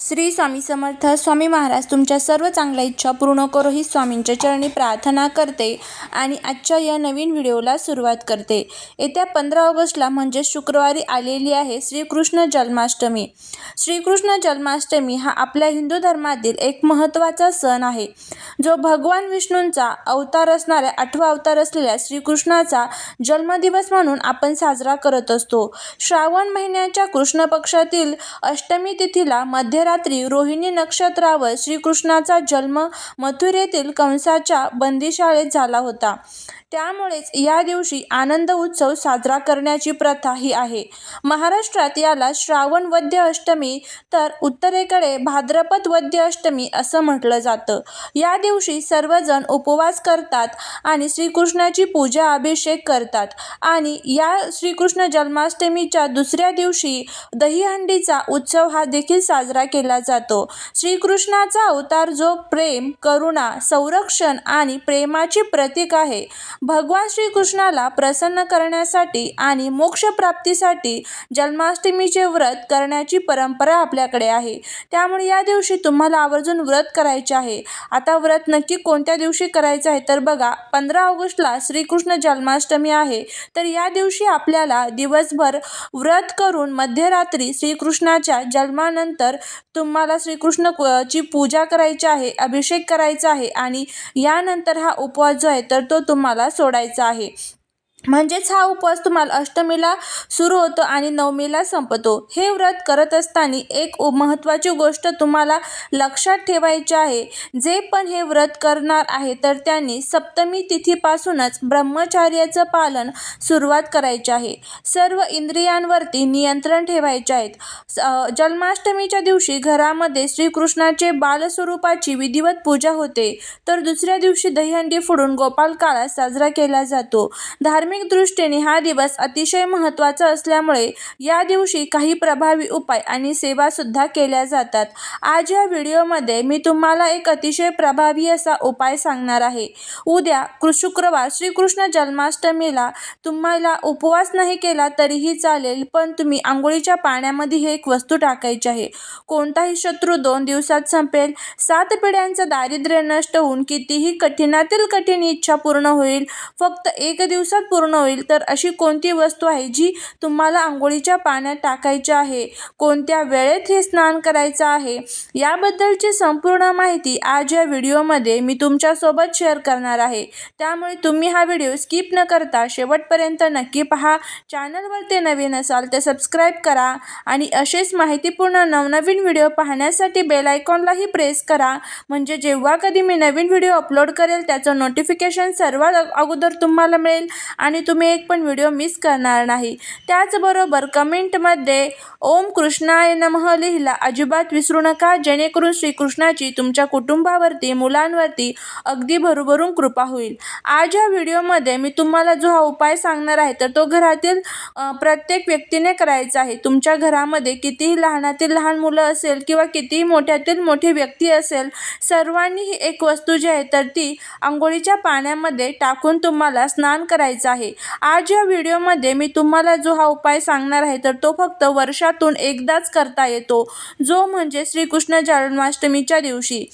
श्री स्वामी समर्थ स्वामी महाराज तुमच्या सर्व चांगल्या इच्छा पूर्ण करो ही स्वामींच्या चरणी प्रार्थना करते आणि आजच्या या नवीन व्हिडिओला सुरुवात करते. येत्या पंधरा ऑगस्टला म्हणजे शुक्रवारी आलेली आहे श्रीकृष्ण जन्माष्टमी. श्रीकृष्ण जन्माष्टमी हा आपल्या हिंदू धर्मातील एक महत्त्वाचा सण आहे. जो भगवान विष्णूंचा अवतार असणाऱ्या आठवा अवतार असलेल्या श्रीकृष्णाचा जन्मदिवस म्हणून आपण साजरा करत असतो. श्रावण महिन्याच्या कृष्ण पक्षातील अष्टमी तिथीला मध्य रात्री रोहिणी नक्षत्रावर श्रीकृष्णाचा जन्म मथुरेतील कंसाच्या बंदीशाळेत झाला होता. त्यामुळेच या दिवशी आनंद उत्सव साजरा करण्याची प्रथा ही आहे. महाराष्ट्रात याला श्रावण वद्य अष्टमी तर उत्तरेकडे भाद्रपद वद्य अष्टमी असं म्हटलं जातं. या दिवशी सर्वजण उपवास करतात आणि श्रीकृष्णाची पूजा अभिषेक करतात आणि या श्रीकृष्ण जन्माष्टमीच्या दुसऱ्या दिवशी दहीहंडीचा उत्सव हा देखील साजरा केला जातो. श्रीकृष्णाचा अवतार जो प्रेम करुणा संरक्षण आणि प्रेमाची प्रतीक आहे भगवान श्रीकृष्णाला प्रसन्न करण्यासाठी आणि मोक्षप्राप्तीसाठी जन्माष्टमीचे व्रत करण्याची परंपरा आपल्याकडे आहे. त्यामुळे या दिवशी तुम्हाला आवर्जून व्रत करायचे आहे. आता व्रत नक्की कोणत्या दिवशी करायचं आहे तर बघा पंधरा ऑगस्टला श्रीकृष्ण जन्माष्टमी आहे. तर या दिवशी आपल्याला दिवसभर व्रत करून मध्यरात्री श्रीकृष्णाच्या जन्मानंतर तुम्हाला श्रीकृष्ण ची पूजा करायची आहे अभिषेक करायचा आहे आणि यानंतर हा उपवास जो आहे तर तो तुम्हाला सोडायचा आहे. म्हणजेच हा उपवास तुम्हाला अष्टमीला सुरू होतो आणि नवमीला संपतो. हे व्रत करत असताना एक महत्त्वाची गोष्ट तुम्हाला लक्षात ठेवायची आहे. जे पण हे व्रत करणार आहे तर त्यांनी सप्तमी तिथीपासूनच ब्रह्मचार्याचं पालन सुरुवात करायची आहे. सर्व इंद्रियांवरती नियंत्रण ठेवायचे आहेत. स- जन्माष्टमीच्या दिवशी घरामध्ये श्रीकृष्णाचे बालस्वरूपाची विधिवत पूजा होते. तर दुसऱ्या दिवशी दहीहंडी फोडून गोपाल काळा साजरा केला जातो. धार्मिक धार्मिक दृष्टीने हा दिवस अतिशय महत्त्वाचा असल्यामुळे या दिवशी काही प्रभावी उपाय आणि सेवासुद्धा केल्या जातात. आज या व्हिडिओमध्ये मी तुम्हाला एक अतिशय प्रभावी असा उपाय सांगणार आहे. उद्या शुक्रवार श्रीकृष्ण जन्माष्टमीला तुम्हाला उपवास नाही केला तरीही चालेल पण तुम्ही आंघोळीच्या पाण्यामध्ये ही एक वस्तू टाकायची आहे. कोणताही शत्रू दोन दिवसात संपेल सात पिढ्यांचं दारिद्र्य नष्ट होऊन कितीही कठीणातील कठीण इच्छा पूर्ण होईल फक्त एक दिवसात पूर्ण होईल. तर अशी कोणती वस्तू आहे जी तुम्हाला आंघोळीच्या पाण्यात टाकायची आहे? कोणत्या वेळेत हे स्नान करायचं आहे? याबद्दलची संपूर्ण माहिती आज या व्हिडिओमध्ये मी तुमच्यासोबत शेअर करणार आहे. त्यामुळे तुम्ही हा व्हिडिओ स्किप न करता शेवटपर्यंत नक्की पहा. चॅनलवर ते नवीन असाल तर सबस्क्राईब करा आणि असेच माहितीपूर्ण नवनवीन व्हिडिओ पाहण्यासाठी बेल आयकॉनलाही प्रेस करा. म्हणजे जेव्हा कधी मी नवीन व्हिडिओ अपलोड करेल त्याचं नोटिफिकेशन सर्वात अगोदर तुम्हाला मिळेल. आणि तुम्ही एक पण व्हिडिओ मिस करणार नाही. त्याचबरोबर कमेंटमध्ये ओम कृष्णाय नमः लिहिला अजिबात विसरू नका. जेणेकरून श्रीकृष्णाची तुमच्या कुटुंबावरती मुलांवरती अगदी भरभरून कृपा होईल. आज या व्हिडिओमध्ये मी तुम्हाला जो हा उपाय सांगणार आहे तर तो घरातील प्रत्येक व्यक्तीने करायचा आहे. तुमच्या घरामध्ये कितीही लहानातील लहान मुलं असेल किंवा कितीही मोठ्यातील मोठी व्यक्ती असेल सर्वांनी ही एक वस्तू जी आहे तर ती आंघोळीच्या पाण्यामध्ये टाकून तुम्हाला स्नान करायचं आहे. आज या व्हिडिओमध्ये मी तुम्हाला जो हा उपाय सांगणार आहे तर तो फक्त वर्षातून एकदाच करता येतो. जो म्हणजे श्रीकृष्ण जन्माष्टमीच्या दिवशी.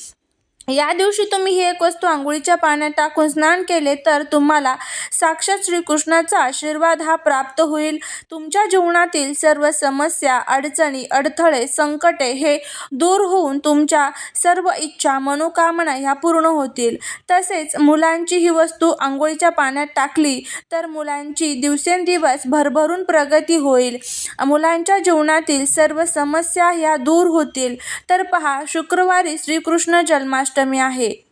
या दिवशी तुम्ही ही एक वस्तू आंघोळीच्या पाण्यात टाकून स्नान केले तर तुम्हाला साक्षात श्रीकृष्णाचा आशीर्वाद हा प्राप्त होईल. तुमच्या जीवनातील सर्व समस्या अडचणी अडथळे संकटे हे दूर होऊन तुमच्या सर्व इच्छा मनोकामना ह्या पूर्ण होतील. तसेच मुलांची ही वस्तू आंघोळीच्या पाण्यात टाकली तर मुलांची दिवसेंदिवस भरभरून प्रगती होईल. मुलांच्या जीवनातील सर्व समस्या ह्या दूर होतील. तर पहा शुक्रवारी श्रीकृष्ण जन्माष्टमी आहे.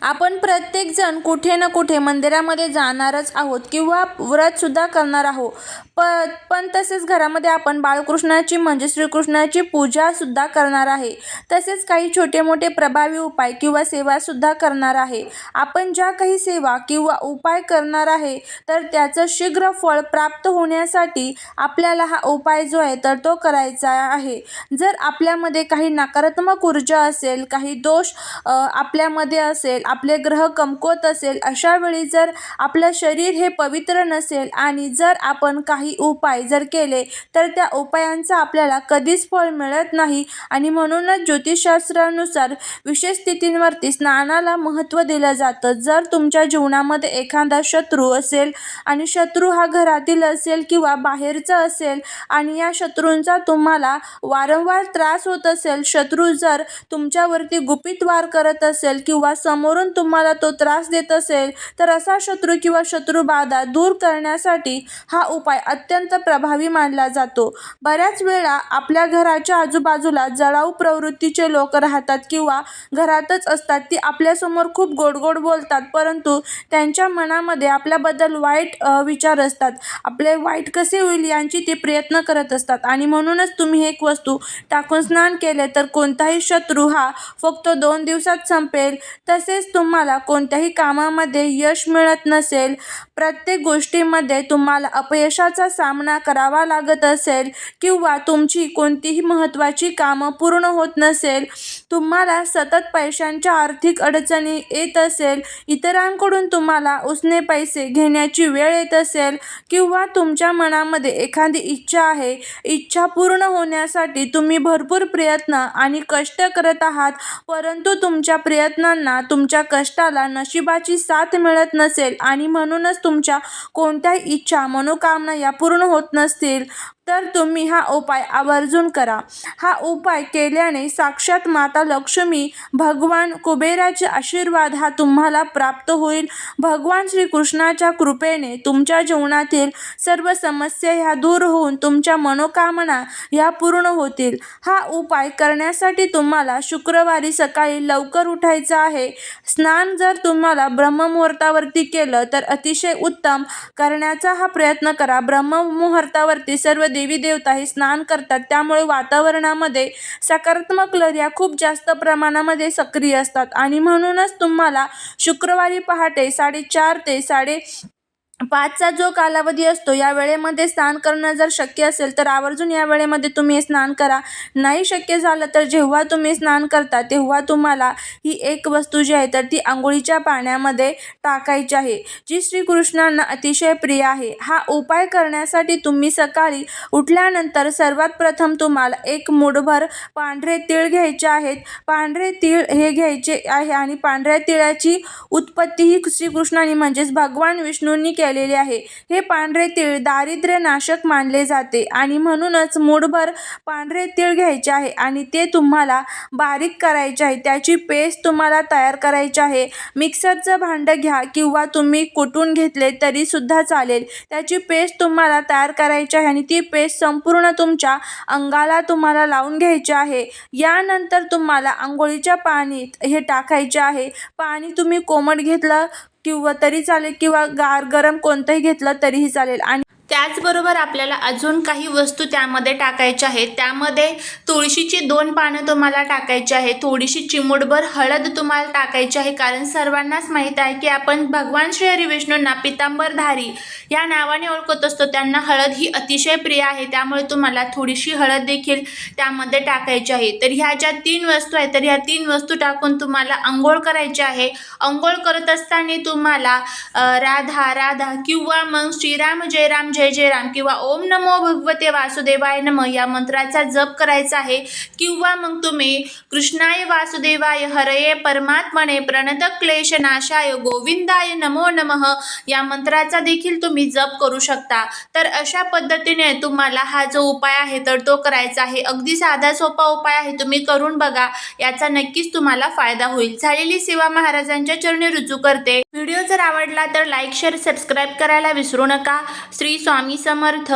आपण प्रत्येकजण कुठे ना कुठे मंदिरामध्ये जाणारच आहोत किंवा व्रतसुद्धा करणार आहोत. प पण तसेच घरामध्ये आपण बाळकृष्णाची म्हणजे श्रीकृष्णाची पूजासुद्धा करणार आहे. तसेच काही छोटे मोठे प्रभावी उपाय किंवा सेवासुद्धा करणार आहे. आपण ज्या काही सेवा किंवा उपाय करणार आहे तर त्याचं शीघ्र फळ प्राप्त होण्यासाठी आपल्याला हा उपाय जो आहे तर तो करायचा आहे. जर आपल्यामध्ये काही नकारात्मक ऊर्जा असेल काही दोष आपल्यामध्ये असेल असेल आपले ग्रह कमकुवत असेल अशा वेळी जर आपलं शरीर हे पवित्र नसेल आणि जर आपण काही उपाय जर केले तर त्या उपायांचा आपल्याला कधीच फळ मिळत नाही. आणि म्हणूनच ज्योतिषशास्त्रानुसार विशेष स्थितींवरती स्नानाला महत्त्व दिलं जातं. जर तुमच्या जीवनामध्ये एखादा शत्रू असेल आणि शत्रू हा घरातील असेल किंवा बाहेरचा असेल आणि या शत्रूंचा तुम्हाला वारंवार त्रास होत असेल शत्रू जर तुमच्यावरती गुपित वार करत असेल किंवा समोर समोरून तुम्हाला तो त्रास देत असेल तर असा शत्रू किंवा शत्रुबाधा दूर करण्यासाठी हा उपाय अत्यंत प्रभावी मानला जातो. बऱ्याच वेळा आपल्या घराच्या आजूबाजूला जळाऊ प्रवृत्तीचे लोक राहतात किंवा घरातच असतात ती आपल्यासमोर खूप गोड गोड बोलतात परंतु त्यांच्या मनामध्ये आपल्याबद्दल वाईट विचार असतात. आपले वाईट कसे होईल यांची ते प्रयत्न करत असतात आणि म्हणूनच तुम्ही एक वस्तू टाकून स्नान केले तर कोणताही शत्रू हा फक्त दोन दिवसात संपेल तसेच तुम्हाला कोणत्याही कामामध्ये यश मिळत नसेल प्रत्येक गोष्टीमध्ये तुम्हाला अपयशाचा सामना करावा लागत असेल किंवा तुमची कोणतीही महत्त्वाची कामं पूर्ण होत नसेल तुम्हाला सतत पैशांच्या आर्थिक अडचणी येत असेल इतरांकडून तुम्हाला उसने पैसे घेण्याची वेळ येत असेल किंवा तुमच्या मनामध्ये एखादी इच्छा आहे इच्छा पूर्ण होण्यासाठी तुम्ही भरपूर प्रयत्न आणि कष्ट करत आहात परंतु तुमच्या प्रयत्नांना तुमच्या कष्टाला नशिबाची साथ मिळत नसेल आणि म्हणूनच तुमच्या कोणत्याही इच्छा मनोकामना या पूर्ण होत नसतील तर तुम्ही हा उपाय आवर्जून करा. हा उपाय केल्याने साक्षात माता लक्ष्मी भगवान कुबेराचे आशीर्वाद हा तुम्हाला प्राप्त होईल. भगवान श्रीकृष्णाच्या कृपेने तुमच्या जीवनातील सर्व समस्या ह्या दूर होऊन तुमच्या मनोकामना ह्या पूर्ण होतील. हा उपाय करण्यासाठी तुम्हाला शुक्रवारी सकाळी लवकर उठायचं आहे. स्नान जर तुम्हाला ब्रह्ममुहूर्तावरती केलं तर अतिशय उत्तम करण्याचा हा प्रयत्न करा. ब्रह्ममुहूर्तावरती सर्व देवी देवता हे स्नान करतात. त्यामुळे वातावरणामध्ये सकारात्मक लहरी खूप जास्त प्रमाणामध्ये सक्रिय असतात. आणि म्हणूनच तुम्हाला शुक्रवारी पहाटे साडेचार ते साडे पाचचा जो कालावधी असतो या वेळेमध्ये स्नान करणं जर शक्य असेल तर आवर्जून या वेळेमध्ये तुम्ही स्नान करा. नाही शक्य झालं तर जेव्हा तुम्ही स्नान करता तेव्हा तुम्हाला ही एक वस्तू जी आहे तर ती आंघोळीच्या पाण्यामध्ये टाकायची आहे. जी श्रीकृष्णांना अतिशय प्रिय आहे हा उपाय करण्यासाठी तुम्ही सकाळी उठल्यानंतर सर्वात प्रथम तुम्हाला एक मुठभर पांढरे तीळ घ्यायचे आहेत. पांढरे तीळ हे घ्यायचे आहे आणि पांढऱ्या तिळाची उत्पत्ती ही श्रीकृष्णाने म्हणजेच भगवान विष्णूंनी केलेली आहे. हे पांढरे तीळ दारिद्र्य नाशक मानले जाते आणि म्हणूनच मूठभर पांढरे तीळ घ्यायचे आहे आणि ते तुम्हाला बारीक करायचे आहे. त्याची पेस्ट तुम्हाला तयार करायची आहे. मिक्सरचं भांडं घ्या किंवा तुम्ही कुटून घेतले तरीसुद्धा चालेल. त्याची पेस्ट तुम्हाला तयार करायची आहे आणि ती पेस्ट संपूर्ण तुमच्या अंगाला तुम्हाला लावून घ्यायची आहे. यानंतर तुम्हाला आंघोळीच्या पाणीत हे टाकायचे आहे. पाणी तुम्ही कोमट घेतलं किंवा तरी चालेल किंवा गार गरम कोणतंही घेतलं तरीही चालेल. आणि त्याचबरोबर आपल्याला अजून काही वस्तू त्यामध्ये टाकायच्या आहेत. त्यामध्ये तुळशीची दोन पानं तुम्हाला टाकायची आहे थोडीशी चिमूटभर हळद तुम्हाला टाकायची आहे. कारण सर्वांनाच माहीत आहे की आपण भगवान श्री हरी विष्णूंना पितांबरधारी या नावाने ओळखत असतो. त्यांना हळद ही अतिशय प्रिय आहे. त्यामुळे तुम्हाला थोडीशी हळद देखील त्यामध्ये टाकायची आहे. तर ह्या ज्या तीन वस्तू आहेत तर ह्या तीन वस्तू टाकून तुम्हाला आंघोळ करायची आहे. आंघोळ करत असताना तुम्हाला राधा राधा किंवा मग श्रीराम जय राम जय जय राम किंवा ओम नमो भगवते वासुदेवाय नम या मंत्राचा जप करायचा आहे. किंवा मग तुम्ही कृष्णाय वासुदेवाय हरये परमात्मने प्रणत क्लेश नाशाय गोविंदाय नमो नमः या मंत्राचा देखील तुम्ही जप करू शकता. तर अशा पद्धतीने तुम्हाला हा जो उपाय आहे तर तो करायचा आहे. अगदी साधा सोपा उपाय आहे. तुम्ही करून बघा. याचा नक्कीच तुम्हाला फायदा होईल. झालेली सेवा महाराजांच्या चरणी रुजू करते. व्हिडिओ जर आवडला तर लाईक शेअर सबस्क्राईब करायला विसरू नका. श्री स्वामी समर्थ.